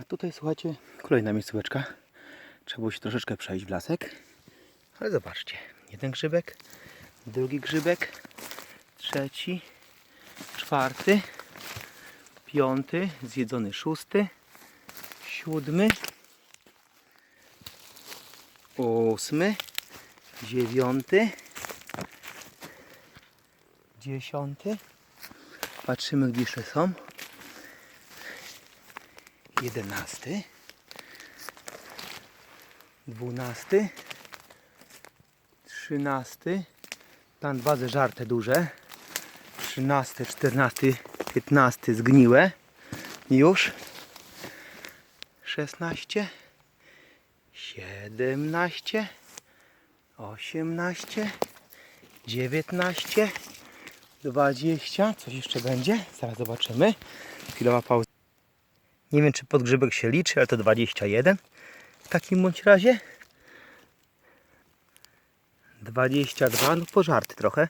A tutaj słuchajcie, kolejna miejscóweczka. Trzeba było się troszeczkę przejść w lasek. Ale zobaczcie, jeden grzybek, drugi grzybek, trzeci, czwarty, piąty, zjedzony szósty, siódmy, ósmy, dziewiąty, dziesiąty. Patrzymy, gdzie jeszcze są. Jedenasty, dwunasty, trzynasty. Tam dwa zeżarte duże. Trzynasty, czternasty, piętnasty zgniłe. Już. Szesnaście, siedemnaście, osiemnaście, dziewiętnaście, dwadzieścia. Coś jeszcze będzie? Zaraz zobaczymy. Chwilowa pauza. Nie wiem, czy podgrzybek się liczy, ale to 21 w takim bądź razie. 22, no pożarty trochę.